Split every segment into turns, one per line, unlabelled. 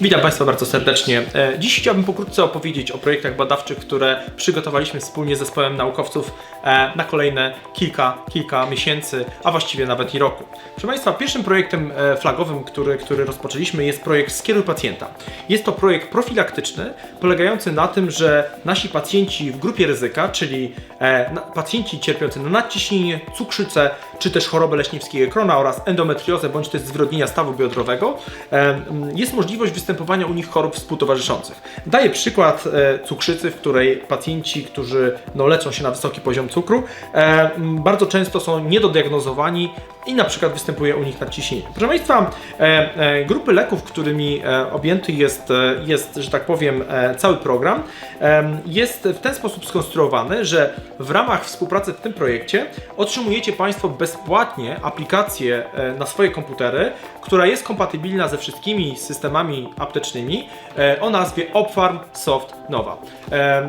Witam Państwa bardzo serdecznie. E, Dziś chciałbym pokrótce opowiedzieć o projektach badawczych, które przygotowaliśmy wspólnie z zespołem naukowców na kolejne kilka, kilka miesięcy, a właściwie nawet i roku. Proszę Państwa, pierwszym projektem e, flagowym, który, który rozpoczęliśmy jest projekt Skieruj Pacjenta. Jest to projekt profilaktyczny, polegający na tym, że nasi pacjenci w grupie ryzyka, czyli e, pacjenci cierpiący na nadciśnienie, cukrzycę, czy też chorobę leśniewskiego krona oraz endometriozę, bądź też zwrodnienia stawu biodrowego, e, jest możliwość występowania u nich chorób współtowarzyszących. Daję przykład e, cukrzycy, w której pacjenci, którzy no, leczą się na wysoki poziom cukru, e, bardzo często są niedodiagnozowani i na przykład występuje u nich nadciśnienie. Proszę Państwa, e, e, grupy leków, którymi e, objęty jest, jest, że tak powiem, cały program, jest w ten sposób skonstruowany, że w ramach współpracy w tym projekcie otrzymujecie Państwo bezpłatnie aplikację na swoje komputery, która jest kompatybilna ze wszystkimi systemami aptecznymi o nazwie Opfarm Soft Nova.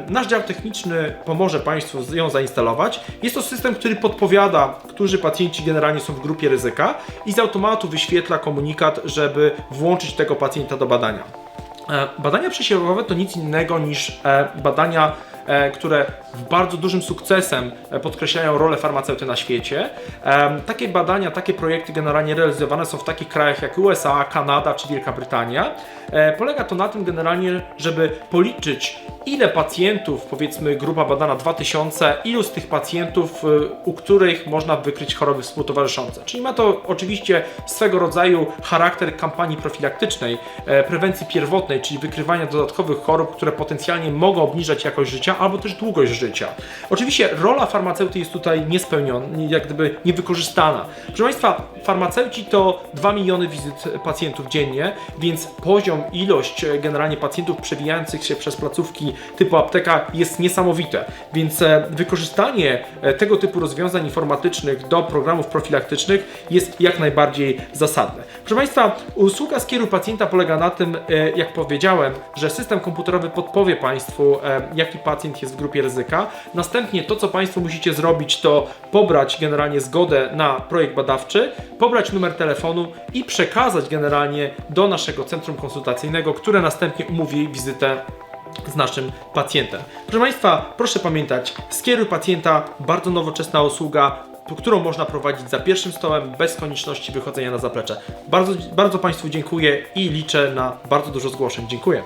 Nasz dział techniczny pomoże Państwu ją zainstalować. Jest to system, który podpowiada, którzy pacjenci generalnie są w grupie ryzyka i z automatu wyświetla komunikat, żeby włączyć tego pacjenta do badania. E, Badania przesiewowe to nic innego niż e, badania, które w bardzo dużym sukcesem e, podkreślają rolę farmaceuty na świecie. Em, Takie badania, takie projekty generalnie realizowane są w takich krajach jak USA, Kanada czy Wielka Brytania. E, Polega to na tym generalnie, żeby policzyć ile pacjentów, powiedzmy grupa badana 2000, ilu z tych pacjentów, u których można wykryć choroby współtowarzyszące. Czyli ma to oczywiście swego rodzaju charakter kampanii profilaktycznej, e, prewencji pierwotnej, czyli wykrywania dodatkowych chorób, które potencjalnie mogą obniżać jakość życia albo też długość życia. Oczywiście rola farmaceuty jest tutaj niespełniona, jak gdyby niewykorzystana. Proszę Państwa, farmaceuci to 2 miliony wizyt pacjentów dziennie, więc poziom, ilość e, generalnie pacjentów przewijających się przez placówki typu apteka jest niesamowite. Więc e, wykorzystanie e, tego typu rozwiązań informatycznych do programów profilaktycznych jest jak najbardziej zasadne. Proszę Państwa, usługa skieru pacjenta polega na tym, jak powiedziałem, że system komputerowy podpowie Państwu, jaki pacjent jest w grupie ryzyka. Następnie to, co Państwo musicie zrobić, to pobrać generalnie zgodę na projekt badawczy, pobrać numer telefonu i przekazać generalnie do naszego centrum konsultacyjnego, które następnie umówi wizytę z naszym pacjentem. Proszę Państwa, proszę pamiętać, skieruj pacjenta, bardzo nowoczesna usługa, którą można prowadzić za pierwszym stołem, bez konieczności wychodzenia na zaplecze. Bardzo, bardzo Państwu dziękuję i liczę na bardzo dużo zgłoszeń. Dziękuję.